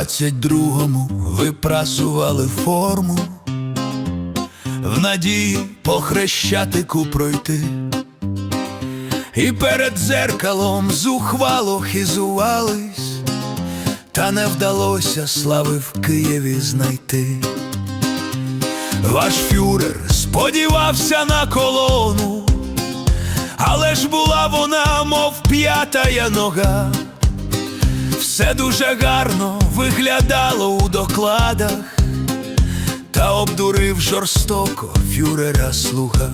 22-му випрасували форму, в надії по хрещатику пройти, і перед дзеркалом зухвало хизувались, та не вдалося слави в Києві знайти. Ваш фюрер сподівався на колону, але ж була вона, мов п'ятая нога. Все дуже гарно виглядало у докладах, та обдурив жорстоко фюрера слуга.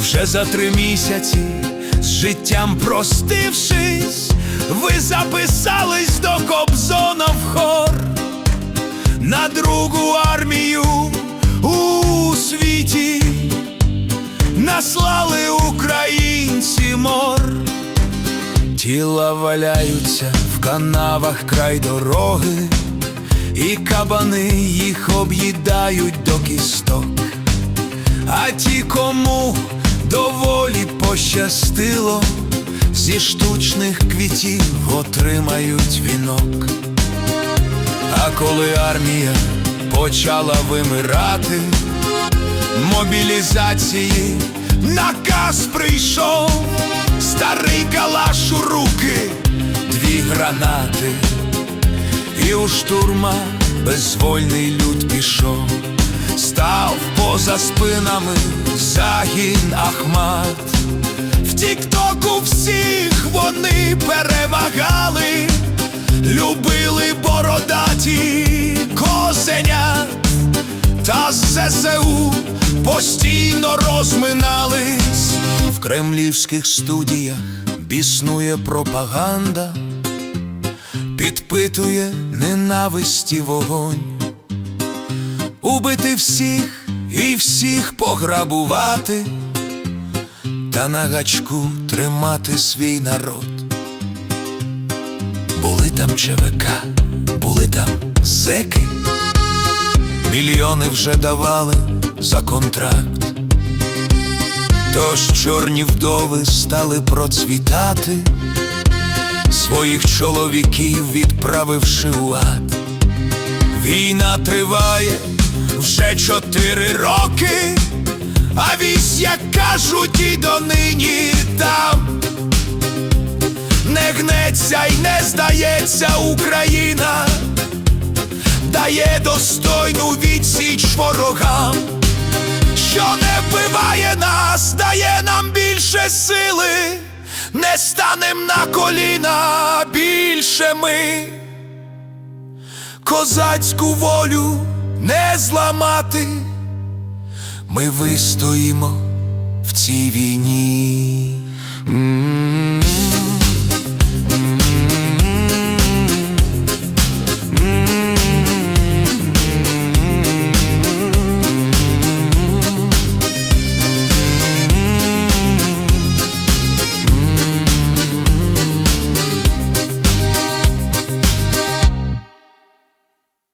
Вже за три місяці з життям простившись, ви записались до Кобзона в хор на другу армію у світі, наслали українці мор. Тіла валяються в канавах край дороги, і кабани їх об'їдають до кісток. А ті, кому доволі пощастило, зі штучних квітів отримають вінок. А коли армія почала вимирати, мобілізації. Наказ прийшов, старий калаш у руки, дві гранати, і у штурма безвольний люд пішов, став поза спинами загін Ахмат. В тіктоку всіх вони перемагали, любили бородаті козенят, та ЗСУ постійно розминались. В кремлівських студіях біснує пропаганда, підпитує ненависті вогонь, убити всіх і всіх пограбувати, та на гачку тримати свій народ. Були там ЧВК, були там зеки, мільйони вже давали за контракт. Тож чорні вдови стали процвітати, своїх чоловіків відправивши у ад. Війна триває вже чотири роки, а вісь, як кажуть, і донині там не гнеться й не здається Україна, дає достойну відсіч нас, дає нам більше сили, не станем на коліна більше ми, козацьку волю не зламати, ми вистоїмо в цій війні.